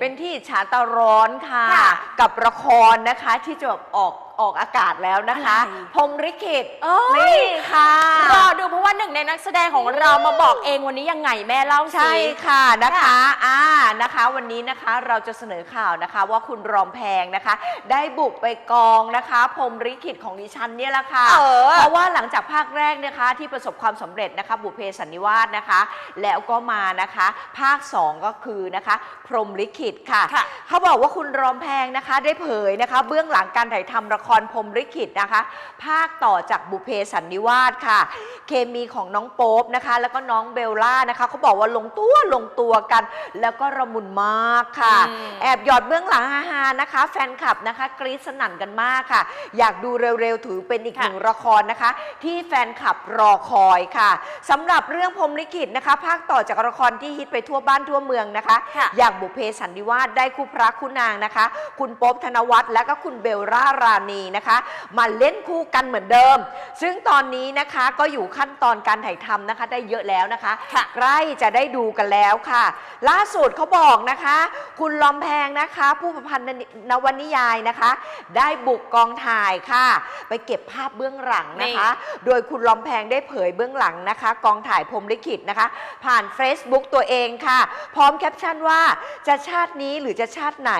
เป็นที่อิจฉาตาร้อนค่ะ ค่ะ กับละครนะคะที่จะแบบออกออกอากาศแล้วนะคะอะไรพรหมลิขิตเอ้ย นี่ค่ะ รอดูเพราะว่าหนึ่งในนักแสดงของเรามาบอกเองวันนี้ยังไงแม่เล่าสิ ใช่ค่ะนะคะอ่านะคะ วันนี้นะคะเราจะเสนอข่าวนะคะว่าคุณรอมแพงนะคะ ได้บุกไปกองนะคะพรหมลิขิตของดิฉันเนี่ยแหละค่ะเออเพราะว่าหลังจากภาคแรกนะคะที่ประสบความสำเร็จนะคะบุพเพสันนิวาสนะคะ แล้วก็มานะคะ ภาค 2 ก็คือนะคะ พรหมลิขิตค่ะ ค่ะ เขาบอกว่าคุณรอมแพงนะคะ ได้เผยนะคะ เบื้องหลังการถ่ายทำละครพรหมลิขิตนะคะ ภาคต่อจากบุพเพสันนิวาสค่ะ เคมีของน้องโป๊ปนะคะ แล้วก็น้องเบลล่านะคะเขาบอกว่าลงตัวลงตัวกัน แล้วก็ระมุนมากค่ะอืมแอบหยอดเบื้องหลังฮาๆนะคะ แฟนคลับนะคะกรี๊ดสนั่นกันมากค่ะ อยากดูเร็วๆถือเป็นอีกหค่ะนึ่งละครนะคะ ที่แฟนคลับรอคอยค่ะสำหรับเรื่องพรหมลิขิตนะคะ ภาคต่อจากละครที่ฮิตไปทั่วบ้านทั่วเมืองนะคะค่ะอย่างบุพเพสันนิวาสได้คู่พระคู่นางนะคะ คุณโป๊บธนวัฒน์และก็คุณเบลล่ารานีนะคะมาเล่นคู่กันเหมือนเดิม ซึ่งตอนนี้นะคะก็อยู่ขั้นตอนการถ่ายทำนะคะได้เยอะแล้วนะคะค่ะใกล้จะได้ดูกันแล้วค่ะ ล่าสุดเขาบอกนะคะ คุณลอมแพงนะคะ ผู้ประพันธ์นวนิยายนะคะ ได้บุกกองถ่ายค่ะ ไปเก็บภาพเบื้องหลังนะคะ โดยคุณลอมแพงได้เผยเบื้องหลังนะคะ กองถ่ายพรหมลิขิตนะคะ ผ่าน Facebook ตัวเองค่ะ พร้อมแคปชั่นว่าจะชาตินี้หรือจะชาติไหน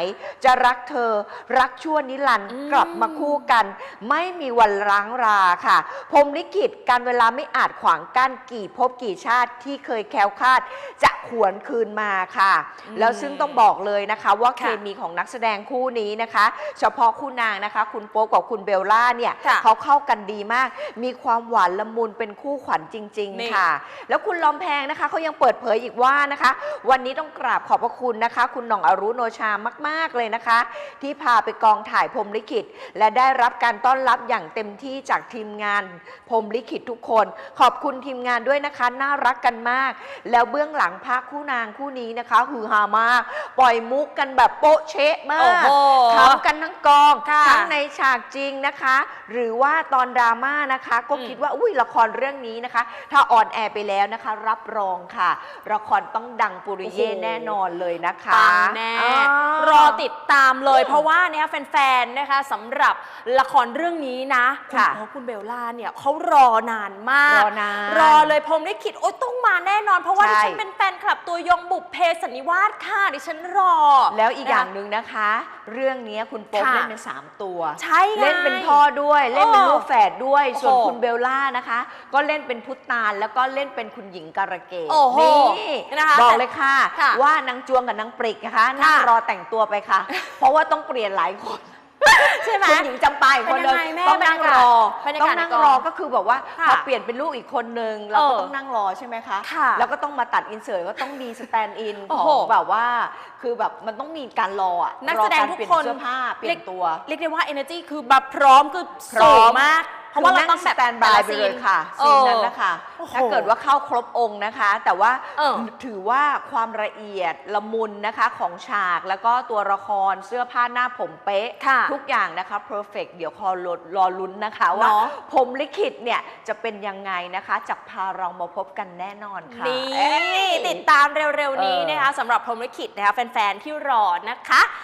จะรักเธอรักชั่วนิรันดร์อืมกลับมาคู่กัน ไม่มีวันร้างราค่ะ พรหมลิขิตการเวลาไม่อาจขวางกั้นกี่ภพกี่ชาติที่เคยแคล้วคลาด จะขวนคืนมาค่ะอืมแล้วซึ่งต้องบอกเลยนะคะ ว่าเคค่ะมีของนักแสดงคู่นี้นะคะ เฉพาะคู่นางนะคะ คุณโป๊กกับคุณเบลล่าเนี่ยค่ะเขาเข้ากันดีมาก มีความหวานละมุนเป็นคู่ขวัญจริงนี่ๆค่ะ แล้วคุณลอมแพงนะคะเขายังเปิดเผยอีกว่านะคะ วันนี้ต้องกราบขอบพระคุณนะคะ คุณหน่องอรุโนชามาก ๆเลยนะคะ ที่พาไปกองถ่ายพรหมลิขิตและได้รับการต้อนรับอย่างเต็มที่จากทีมงานพรหมลิขิตทุกคน ขอบคุณทีมงานด้วยนะคะ น่ารักกันมาก แล้วเบื้องหลังภาคคู่นางคู่นี้นะคะฮือฮามาก ปล่อยมุกกันแบบโป๊ะเชะมาโอ้กโหขำกันทั้งกองค่ะทั้งในฉากจริงนะคะ หรือว่าตอนดราม่านะคะ ก็อืมคิดว่าอุ้ยละครเรื่องนี้นะคะ ถ้าออนแอร์ไปแล้วนะคะ รับรองค่ะ ละครต้องดังปุริเย่โอ้โหแน่นอนเลยนะคะปังแน่อ๋อรอติดตามเลย เพราะว่าเนี่ยแฟนๆนะคะสำหรับละครเรื่องนี้นะณค่ะโป๊ปคุณเบลล่าเนี่ยเขารอนานมากรอนานรอเลยผมได้คิดโอ๊ยต้องมาแน่นอน เพราะว่าใช่ ดิฉันเป็นแฟนคลับตัวยงบุพเพสันนิวาสค่ะดิฉันรอ แล้วอีกอย่างนะหนึ่งนะคะ เรื่องนี้คุณโป๊ปค่ะ เล่นเป็น3ตัว ใช่ไง เล่นเป็นพ่อด้วย เล่นเป็นโอ้ลูกแฝดด้วยส่วนโอ้โหคุณเบลล่านะคะ ก็เล่นเป็นพุทธาล แล้วก็เล่นเป็นคุณหญิงการะเกดโอ้โหนี่นะคะบอกเลยค่ะ ค่ะว่านางจวงกับนางปริกนะคะนั่งค่ะ รอแต่งตัวไปค่ะ เพราะว่าต้องเปลี่ยนหลายคน ใช่ไหมคุณหญิงจำปาอีกคนเป็นยันึงงไงแม่ต้องนั่งรอบรรยากาศต้องนั่งในกองรอก็คือแบบว่าค่ะพอเปลี่ยนเป็นลูกอีกคนนึงเราก็เออต้องนั่งรอใช่ไหมคะค่ะแล้วก็ต้องมาตัดอินเสิร์ตก็ต้องมีสแตนด์อินโอ้ขโหองแบบว่า คือแบบมันต้องมีการรออะนักแสดงรอารทุกเปลี่ยคนเสื้อผ้าเปลี่ยนตัวเรียกได้ว่า energy คือแบบพร้อมคือพร้สูอมงมาก เพราะว่าเราต้องแบบสแตนบายไปเลยค่ะแต่ซีนละนั้นนะคะโอ้โหถ้าเกิดว่าเข้าครบองค์นะคะ แต่ว่าเออถือว่าความละเอียดละมุนนะคะของฉากแล้วก็ตัวละครเสื้อผ้าหน้าผมเป๊ะค่ะทุกอย่างนะคะ perfect เดี๋ยวคอรอรอลุ้นนะคะว่าเนาะผมลิขิตเนี่ยจะเป็นยังไงนะคะจะพาเรามาพบกันแน่นอนค่ะนี่เอ้ยติดตามเร็วๆนี้เออนะคะสำหรับพรหมลิขิตนะคะแฟนๆที่รอนะคะ